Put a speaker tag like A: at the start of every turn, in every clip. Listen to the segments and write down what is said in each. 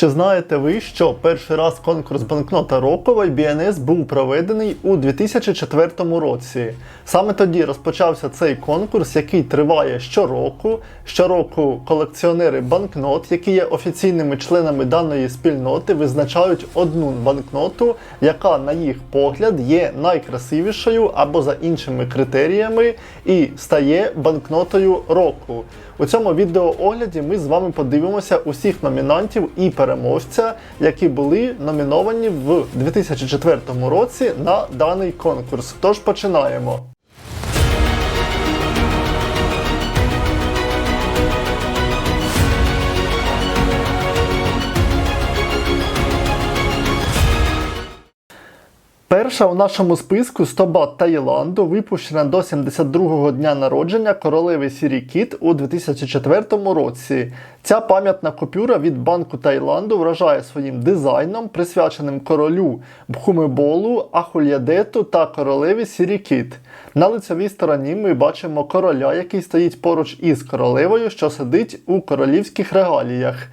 A: Чи знаєте ви, що перший раз конкурс банкнота рокова BNS був проведений у 2004 році? Саме тоді розпочався цей конкурс, який триває щороку. Щороку колекціонери банкнот, які є офіційними членами даної спільноти, визначають одну банкноту, яка, на їх погляд, є найкрасивішою або за іншими критеріями, і стає банкнотою року. У цьому відеоогляді ми з вами подивимося усіх номінантів і переможця, які були номіновані в 2004 році на даний конкурс. Тож починаємо. Перша у нашому списку 100 бат Таїланду, випущена до 72-го дня народження королеви Сірі Кіт у 2004 році. Ця пам'ятна купюра від Банку Таїланду вражає своїм дизайном, присвяченим королю Бхумиболу, Ахульядету та королеві Сірі Кіт. На лицевій стороні ми бачимо короля, який стоїть поруч із королевою, що сидить у королівських регаліях.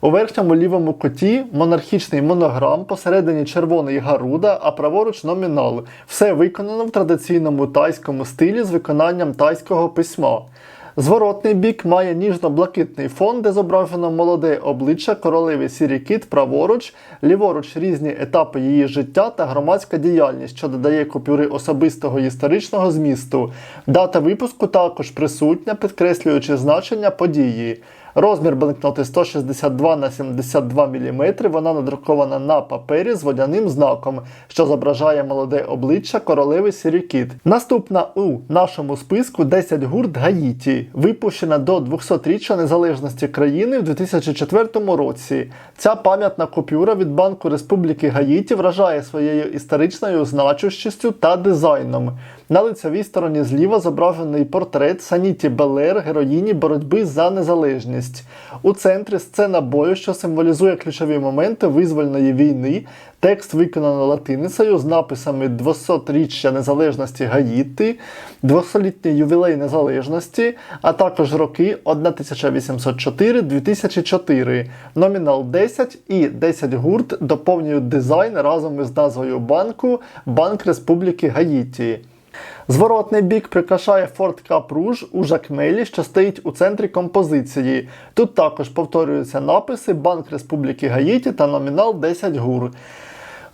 A: У верхньому лівому куті монархічний монограм, посередині червоний гаруда, а праворуч номінал. Все виконано в традиційному тайському стилі з виконанням тайського письма. Зворотний бік має ніжно-блакитний фон, де зображено молоде обличчя королеви Сірі Кіт праворуч, ліворуч різні етапи її життя та громадська діяльність, що додає купюри особистого історичного змісту. Дата випуску також присутня, підкреслюючи значення події. Розмір банкноти 162 на 72 мм, вона надрукована на папері з водяним знаком, що зображає молоде обличчя королеви Сірікіт. Наступна у нашому списку 10 гурт Гаїті, випущена до 200-річчя незалежності країни в 2004 році. Ця пам'ятна купюра від Банку Республіки Гаїті вражає своєю історичною значущістю та дизайном. На лицевій стороні зліва зображений портрет Саніті Белер, героїні боротьби за незалежність. У центрі сцена бою, що символізує ключові моменти визвольної війни. Текст виконано латиницею з написами 200-річчя незалежності Гаїти, 200-літній ювілей незалежності, а також роки 1804-2004. Номінал 10 і 10 гурт доповнюють дизайн разом із назвою банку Банк Республіки Гаїті. Зворотний бік прикрашає Ford Cup Rouge у жакмелі, що стоїть у центрі композиції. Тут також повторюються написи Банк Республіки Гаїті та номінал 10 гур.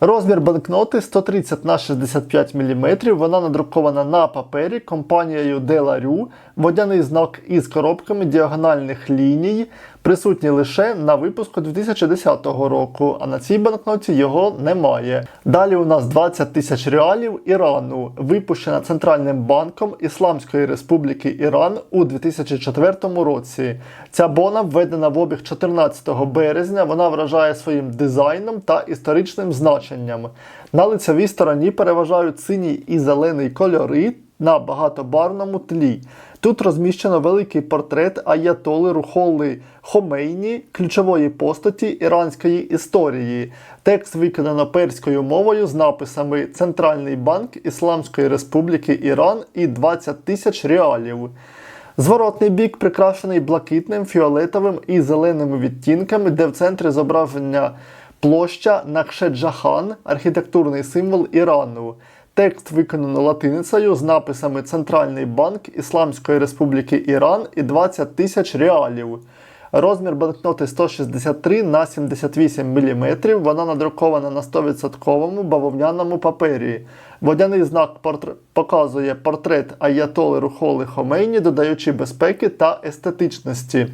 A: Розмір банкноти 130 на 65 мм. Вона надрукована на папері компанією Деларю. Водяний знак із коробками діагональних ліній. Присутній лише на випуску 2010 року, а на цій банкноті його немає. Далі у нас 20 тисяч реалів Ірану, випущена Центральним банком Ісламської Республіки Іран у 2004 році. Ця бона введена в обіг 14 березня. Вона вражає своїм дизайном та історичним значенням. На лицевій стороні переважають синій і зелений кольори на багатобарвному тлі. Тут розміщено великий портрет Аятоли Рухоли Хомейні, ключової постаті іранської історії. Текст виконано перською мовою з написами Центральний банк Ісламської Республіки Іран і 20 тисяч реалів. Зворотний бік прикрашений блакитним, фіолетовим і зеленими відтінками, де в центрі зображення площа Накшеджахан, архітектурний символ Ірану. Текст виконано латиницею з написами Центральний банк Ісламської Республіки Іран і 20 тисяч реалів. Розмір банкноти 163 на 78 мм. Вона надрукована на 100% бавовняному папері. Водяний знак портр... показує портрет Аятоли Рухоли Хомейні, додаючи безпеки та естетичності.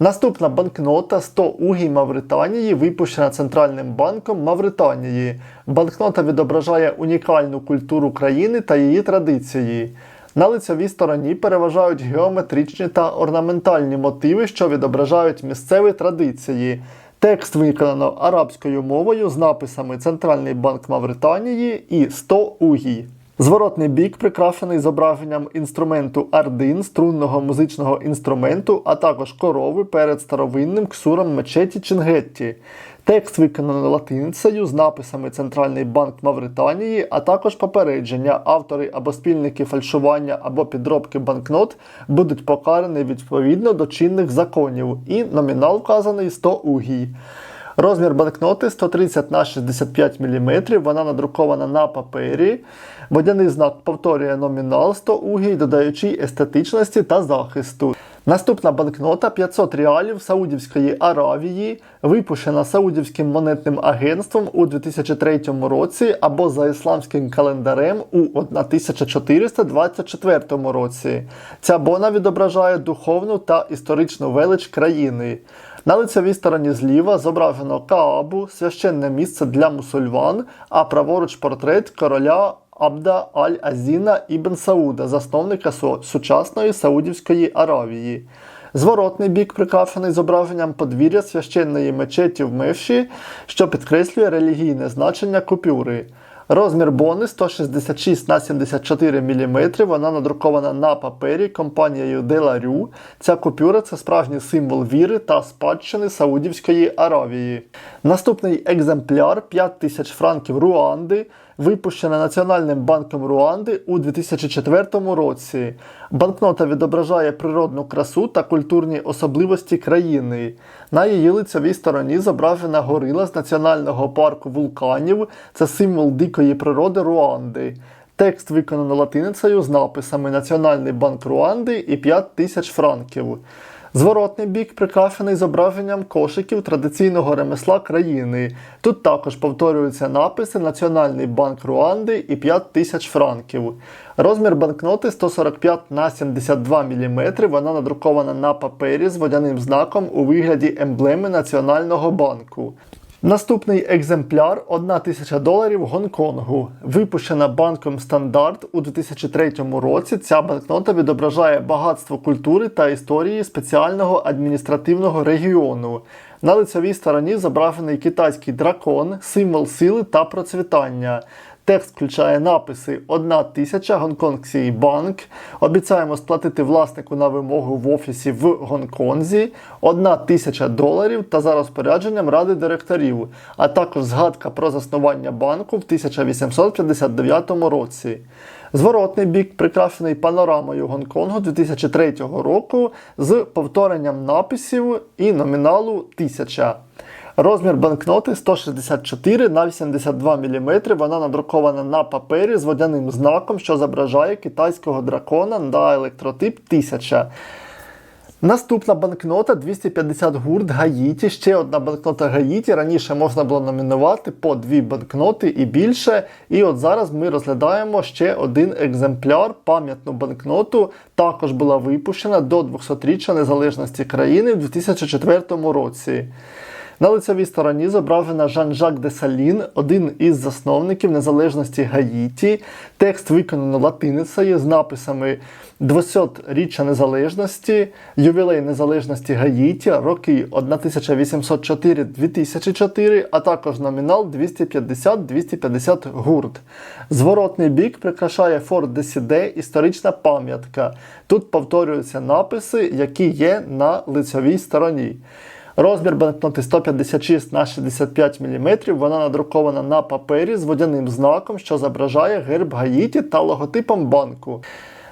A: Наступна банкнота 100 угій Мавританії, випущена Центральним банком Мавританії. Банкнота відображає унікальну культуру країни та її традиції. На лицевій стороні переважають геометричні та орнаментальні мотиви, що відображають місцеві традиції. Текст виконано арабською мовою з написами Центральний банк Мавританії і 100 угій. Зворотний бік прикрашений зображенням інструменту ардин, струнного музичного інструменту, а також корови перед старовинним ксуром мечеті Чингетті. Текст виконано латиницею з написами Центральний банк Мавританії, а також попередження. Автори або спільники фальшування або підробки банкнот будуть покарані відповідно до чинних законів, і номінал вказаний 100 угій. Розмір банкноти 130 на 65 мм, вона надрукована на папері. Водяний знак повторює номінал 100 угій, додаючи естетичності та захисту. Наступна банкнота 500 реалів Саудівської Аравії, випущена Саудівським монетним агентством у 2003 році або за ісламським календарем у 1424 році. Ця бона відображає духовну та історичну велич країни. На лицевій стороні зліва зображено Каабу, священне місце для мусульман, а праворуч портрет короля Абда Аль-Азіна Ібн Сауда, засновника сучасної Саудівської Аравії. Зворотний бік прикрашений зображенням подвір'я священної мечеті в Мевші, що підкреслює релігійне значення купюри. Розмір бони 166 на 74 мм, вона надрукована на папері компанією Деларю. Ця купюра це справжній символ віри та спадщини Саудівської Аравії. Наступний екземпляр 5000 франків Руанди, випущена Національним банком Руанди у 2004 році. Банкнота відображає природну красу та культурні особливості країни. На її лицевій стороні зображена горила з національного парку вулканів. Це символ дикої природи Руанди. Текст виконано латиницею з написами Національний банк Руанди і 5 тисяч франків. Зворотний бік прикрашений зображенням кошиків традиційного ремесла країни. Тут також повторюються написи Національний банк Руанди і 5 тисяч франків. Розмір банкноти 145 на 72 мм. Вона надрукована на папері з водяним знаком у вигляді емблеми Національного банку. Наступний екземпляр 1 тисяча доларів Гонконгу. Випущена банком Стандарт у 2003 році. Ця банкнота відображає багатство культури та історії спеціального адміністративного регіону. На лицевій стороні зображений китайський дракон, символ сили та процвітання. Текст включає написи 1 тисяча Гонконгський банк. Обіцяємо сплатити власнику на вимогу в офісі в Гонконзі, 1 тисяча доларів та за розпорядженням ради директорів, а також згадка про заснування банку в 1859 році. Зворотний бік прикрашений панорамою Гонконгу 2003 року з повторенням написів і номіналу 1000. Розмір банкноти 164 на 82 мм. Вона надрукована на папері з водяним знаком, що зображає китайського дракона на електротип 1000. Наступна банкнота 250 гурт Гаїті. Ще одна банкнота Гаїті. Раніше можна було номінувати по дві банкноти і більше. І от зараз ми розглядаємо ще один екземпляр, пам'ятну банкноту. Також була випущена до 200-річчя незалежності країни в 2004 році. На лицевій стороні зображена Жан-Жак де Салін, один із засновників незалежності Гаїті. Текст виконано латиницею з написами 200-річчя незалежності, ювілей незалежності Гаїті, роки 1804-2004, а також номінал 250-250 гурт. Зворотний бік прикрашає Форт Десіде історична пам'ятка. Тут повторюються написи, які є на лицевій стороні. Розмір банкноти 156 на 65 мм. Вона надрукована на папері з водяним знаком, що зображає герб Гаїті та логотипом банку.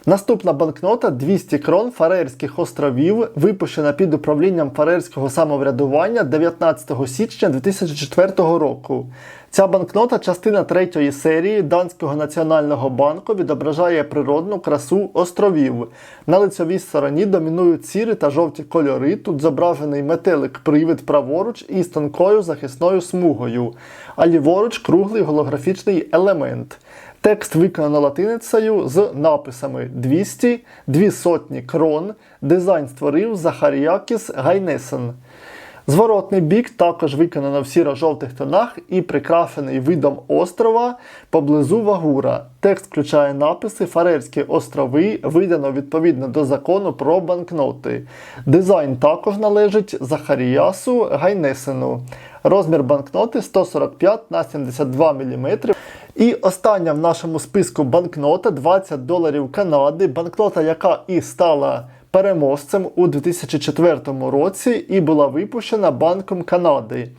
A: Наступна банкнота 200 крон Фарерських островів, випущена під управлінням Фарерського самоврядування 19 січня 2004 року. Ця банкнота, частина третьої серії Данського національного банку, відображає природну красу островів. На лицевій стороні домінують сірі та жовті кольори. Тут зображений метелик-привид праворуч із тонкою захисною смугою, а ліворуч круглий голографічний елемент. Текст виконано латиницею з написами 200, 2 сотні крон. Дизайн створив Захаріакіс Гайнесен. Зворотний бік також виконано в сіро-жовтих тонах і прикрашений видом острова поблизу Вагура. Текст включає написи Фарерські острови, видано відповідно до закону про банкноти. Дизайн також належить Захаріасу Гайнесену. Розмір банкноти 145 на 72 мм. І остання в нашому списку банкнота 20 доларів Канади. Банкнота, яка і стала переможцем у 2004 році і була випущена Банком Канади.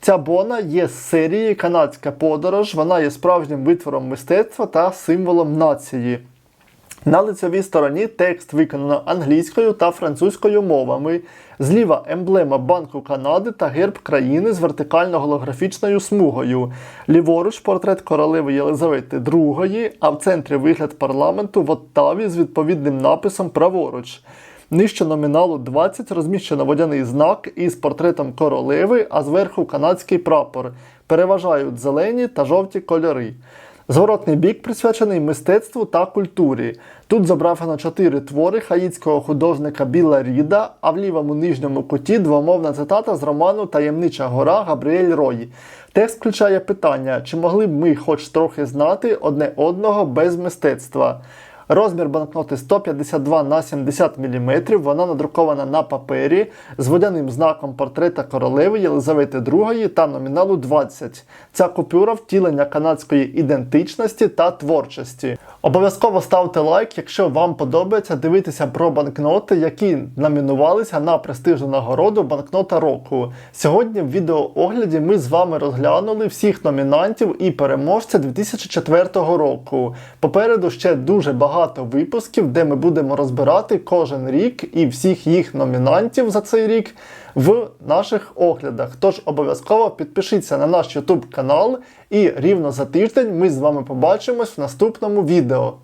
A: Ця бона є з серії Канадська подорож. Вона є справжнім витвором мистецтва та символом нації. На лицевій стороні текст виконано англійською та французькою мовами. Зліва емблема Банку Канади та герб країни з вертикально-голографічною смугою. Ліворуч портрет королеви Єлизавети II, а в центрі вигляд парламенту в Оттаві з відповідним написом праворуч. Нижче номіналу 20 розміщено водяний знак із портретом королеви, а зверху канадський прапор. Переважають зелені та жовті кольори. Зворотний бік присвячений мистецтву та культурі. Тут зображено чотири твори хаїцького художника Біла Ріда, а в лівому нижньому куті двомовна цитата з роману Таємнича гора Габріель Рой. Текст включає питання, чи могли б ми хоч трохи знати одне одного без мистецтва. Розмір банкноти 152 на 70 мм, вона надрукована на папері з водяним знаком портрета королеви Єлизавети II та номіналу 20. Ця купюра втілення канадської ідентичності та творчості. Обов'язково ставте лайк, якщо вам подобається дивитися про банкноти, які номінувалися на престижну нагороду банкнота року. Сьогодні в відеоогляді ми з вами розглянули всіх номінантів і переможця 2004 року. Попереду ще дуже багато випусків, де ми будемо розбирати кожен рік і всіх їх номінантів за цей рік в наших оглядах. Тож обов'язково підпишіться на наш YouTube канал, і рівно за тиждень ми з вами побачимось в наступному відео.